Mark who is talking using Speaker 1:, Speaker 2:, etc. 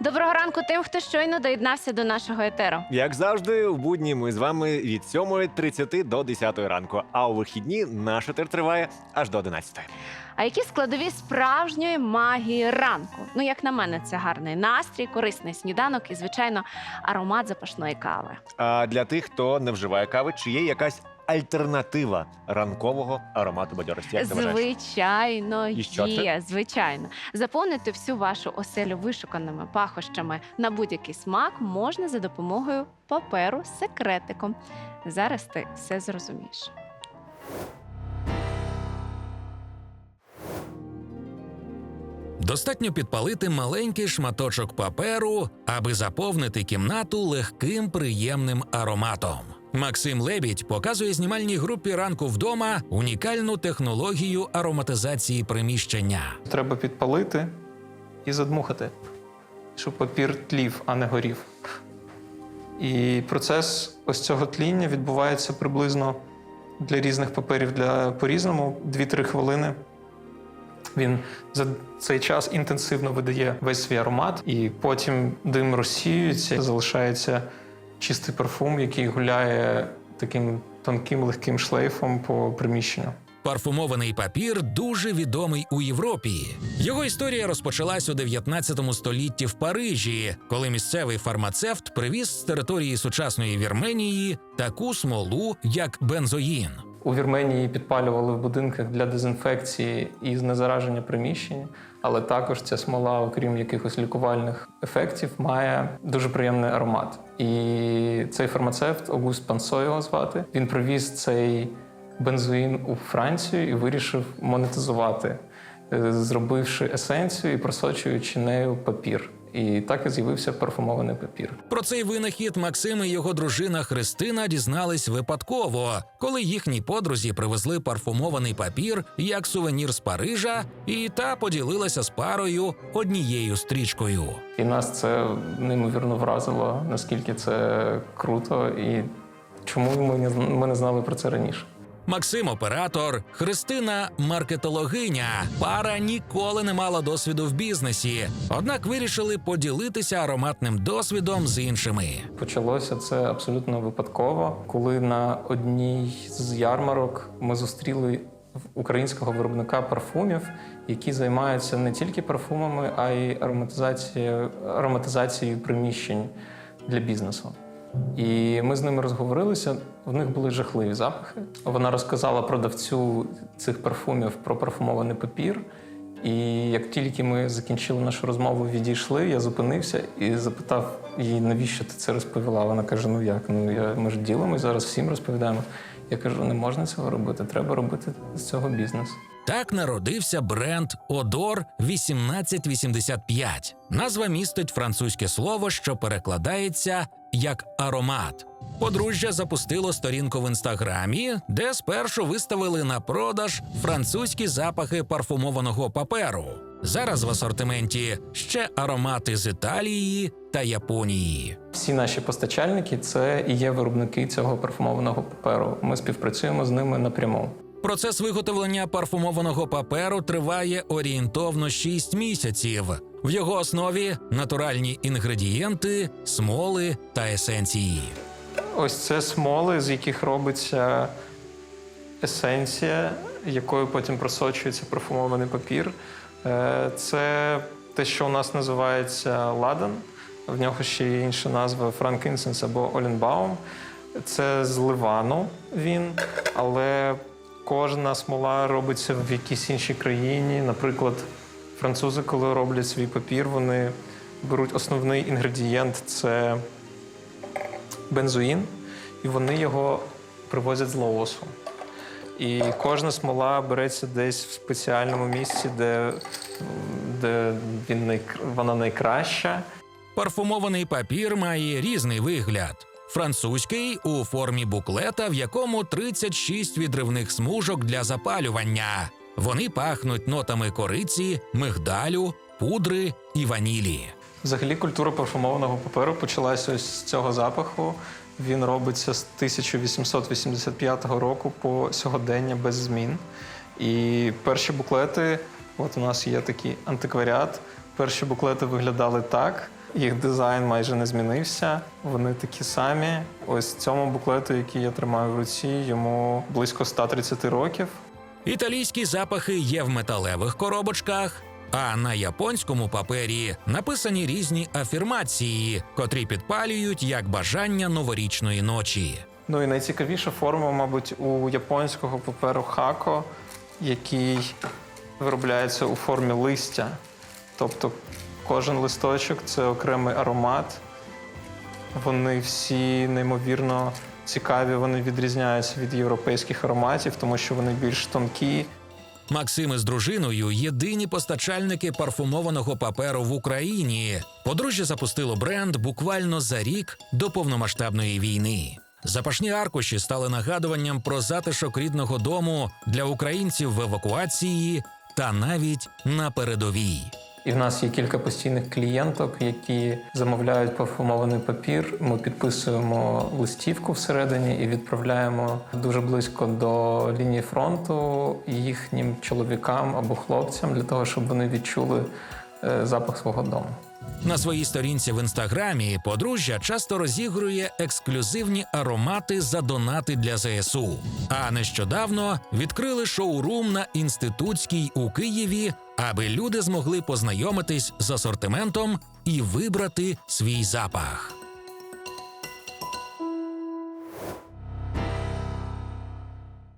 Speaker 1: Доброго ранку тим, хто щойно доєднався до нашого етеру.
Speaker 2: Як завжди, в будні ми з вами від 7.30 до 10 ранку. А у вихідні наш етер триває аж до 11.
Speaker 1: А які складові справжньої магії ранку? Ну, як на мене, це гарний настрій, корисний сніданок і, звичайно, аромат запашної кави.
Speaker 2: А для тих, хто не вживає кави, чи є якась альтернатива ранкового аромату бадьорості? Як ти вважаєш?
Speaker 1: Звичайно,
Speaker 2: І що це?
Speaker 1: є, звичайно. Заповнити всю вашу оселю вишуканими пахощами на будь-який смак можна за допомогою паперу з секретиком. Зараз ти все зрозумієш.
Speaker 3: Достатньо підпалити маленький шматочок паперу, аби заповнити кімнату легким приємним ароматом. Максим Лебідь показує знімальній групі ранку вдома унікальну технологію ароматизації приміщення.
Speaker 4: Треба підпалити і задмухати, щоб папір тлів, а не горів. І процес ось цього тління відбувається приблизно для різних паперів для по-різному 2-3 хвилини. Він за цей час інтенсивно видає весь свій аромат, і потім дим розсіюється, залишається чистий парфум, який гуляє таким тонким легким шлейфом по приміщенню.
Speaker 3: Парфумований папір дуже відомий у Європі. Його історія розпочалась у 19 столітті в Парижі, коли місцевий фармацевт привіз з території сучасної Вірменії таку смолу, як бензоїн.
Speaker 4: У Вірменії підпалювали в будинках для дезінфекції і знезараження приміщень, але також ця смола, окрім якихось лікувальних ефектів, має дуже приємний аромат. І цей фармацевт, Огуст Пансо його звати, він привіз цей бензоїн у Францію і вирішив монетизувати, е, зробивши есенцію і просочуючи нею папір. І так і з'явився парфумований папір.
Speaker 3: Про цей винахід Максим і його дружина Христина дізнались випадково, коли їхній подрузі привезли парфумований папір як сувенір з Парижа, і та поділилася з парою однією стрічкою.
Speaker 4: І нас це неймовірно вразило, наскільки це круто, і чому ми не, ми не знали про це раніше.
Speaker 3: Максим оператор, Христина маркетологиня. Пара ніколи не мала досвіду в бізнесі, однак вирішили поділитися ароматним досвідом з іншими.
Speaker 4: Почалося це абсолютно випадково, коли на одній з ярмарок ми зустріли українського виробника парфумів, які займаються не тільки парфумами, а й ароматизацією, ароматизацією приміщень для бізнесу. І ми з ними розговорилися. В них були жахливі запахи. Вона розказала продавцю цих парфумів про парфумований папір. І як тільки ми закінчили нашу розмову, відійшли, я зупинився і запитав її, навіщо ти це розповіла. Вона каже: Ну як? Ну я ми ж ділимось зараз всім розповідаємо. Я кажу, не можна цього робити, треба робити з цього бізнес.
Speaker 3: Так народився бренд Одор 1885. Назва містить французьке слово, що перекладається як аромат. Подружжя запустило сторінку в інстаграмі, де спершу виставили на продаж французькі запахи парфумованого паперу. Зараз в асортименті ще аромати з Італії та Японії.
Speaker 4: Всі наші постачальники це і є виробники цього парфумованого паперу. Ми співпрацюємо з ними напряму.
Speaker 3: Процес виготовлення парфумованого паперу триває орієнтовно 6 місяців. В його основі натуральні інгредієнти, смоли та есенції.
Speaker 4: Ось це смоли, з яких робиться есенція, якою потім просочується парфумований папір. Е, Це те, що у нас називається ладан. В нього ще є інша назва франкінсенс або олінбаум. Це з ливану він, але кожна смола робиться в якійсь іншій країні. Наприклад, французи, коли роблять свій папір, вони беруть основний інгредієнт це бензоїн, і вони його привозять з Лаосу. І кожна смола береться десь в спеціальному місці, де, де він вона найкраща.
Speaker 3: Парфумований папір має різний вигляд. Французький у формі буклета, в якому 36 відривних смужок для запалювання. Вони пахнуть нотами кориці, мигдалю, пудри і ванілі.
Speaker 4: Взагалі, культура парфумованого паперу почалася ось з цього запаху. Він робиться з 1885 року по сьогодення без змін. І перші буклети, от у нас є такий антикваріат. Перші буклети виглядали так. Їх дизайн майже не змінився. Вони такі самі. Ось цьому буклету, який я тримаю в руці, йому близько 130 років.
Speaker 3: Італійські запахи є в металевих коробочках, а на японському папері написані різні афірмації, котрі підпалюють як бажання новорічної ночі.
Speaker 4: Ну і найцікавіша форма, мабуть, у японського паперу хако, який виробляється у формі листя. Тобто кожен листочок це окремий аромат. Вони всі неймовірно цікаві, вони відрізняються від європейських ароматів, тому що вони більш тонкі,
Speaker 3: Максим із дружиною єдині постачальники парфумованого паперу в Україні. Подружжя запустило бренд буквально за рік до повномасштабної війни. Запашні аркуші стали нагадуванням про затишок рідного дому для українців в евакуації та навіть на передовій.
Speaker 4: І в нас є кілька постійних клієнток, які замовляють парфумований папір. Ми підписуємо листівку всередині і відправляємо дуже близько до лінії фронту їхнім чоловікам або хлопцям для того, щоб вони відчули запах свого дому.
Speaker 3: На своїй сторінці в інстаграмі подружжя часто розігрує ексклюзивні аромати за донати для ЗСУ. А нещодавно відкрили шоурум на інститутській у Києві, аби люди змогли познайомитись з асортиментом і вибрати свій запах.